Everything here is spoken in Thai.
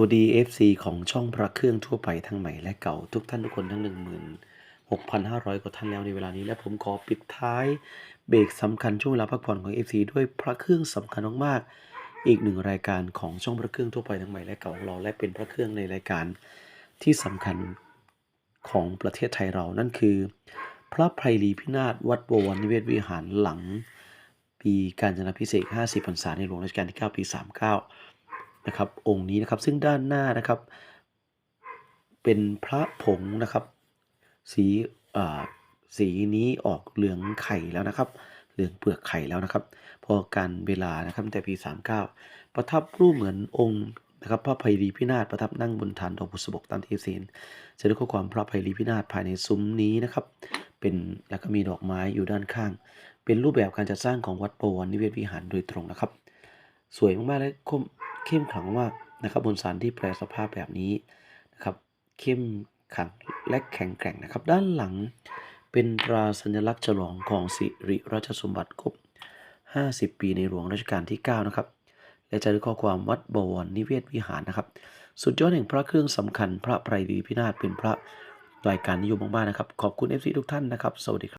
สวัสดี FC ของช่องพระเครื่องทั่วไปทั้งใหม่และเก่าทุกท่านทุกคนทั้ง 16,500 กว่าท่านแล้วในเวลานี้ และผมขอปิดท้ายเบรกสำคัญช่วงเวลาพักผ่อนของ FC ด้วยพระเครื่องสำคัญมากๆอีกหนึ่งรายการของช่องพระเครื่องทั่วไปทั้งใหม่และเก่าของเราและเป็นพระเครื่องในรายการที่สำคัญของประเทศไทยเรานั่นคือ พระไพรีพินาศวัดบวรนิเวศวิหารหลัง ปีการจนาพิเศษ 50พรรษาในหลวงรัชกาลที่ 9 ปี 39 นะครับองค์นี้นะครับซึ่งด้านหน้านะครับ เป็นพระผงนะครับ สีสีนี้ออกเหลืองไข่แล้วนะครับ เหลืองเปลือกไข่แล้วนะครับ พอการเวลานะครับตั้งแต่ปี 39 ประทับรูปเหมือนองค์นะครับพระไพรีพินาศประทับนั่งบนฐานดอกบุษบกตามที่เสนจะได้ข้อความพระไพรีพินาศภายในซุ้มนี้นะครับ เป็นแล้วก็มีดอกไม้อยู่ด้านข้าง เป็นรูปแบบการจัดสร้างของวัดปวรนิเวศวิหารโดยตรงนะครับ สวยมากๆและคม เข้มขลังมากนะครับบนสารที่แปลสภาพแบบนี้นะครับ เข้มขลังและแข็งแกร่งนะครับ ด้านหลังเป็นตราสัญลักษณ์ฉลองของสิริราชสมบัติครบ 50 ปีในหลวงรัชกาลที่ 9 นะครับ และจะได้ข้อความวัดบวรนิเวศวิหารนะครับ สุดยอดแห่งพระเครื่องสำคัญ พระไพรีพินาศเป็นพระรายการนิยมมากๆนะครับ ขอบคุณ FC ทุกท่านนะครับ สวัสดีครับ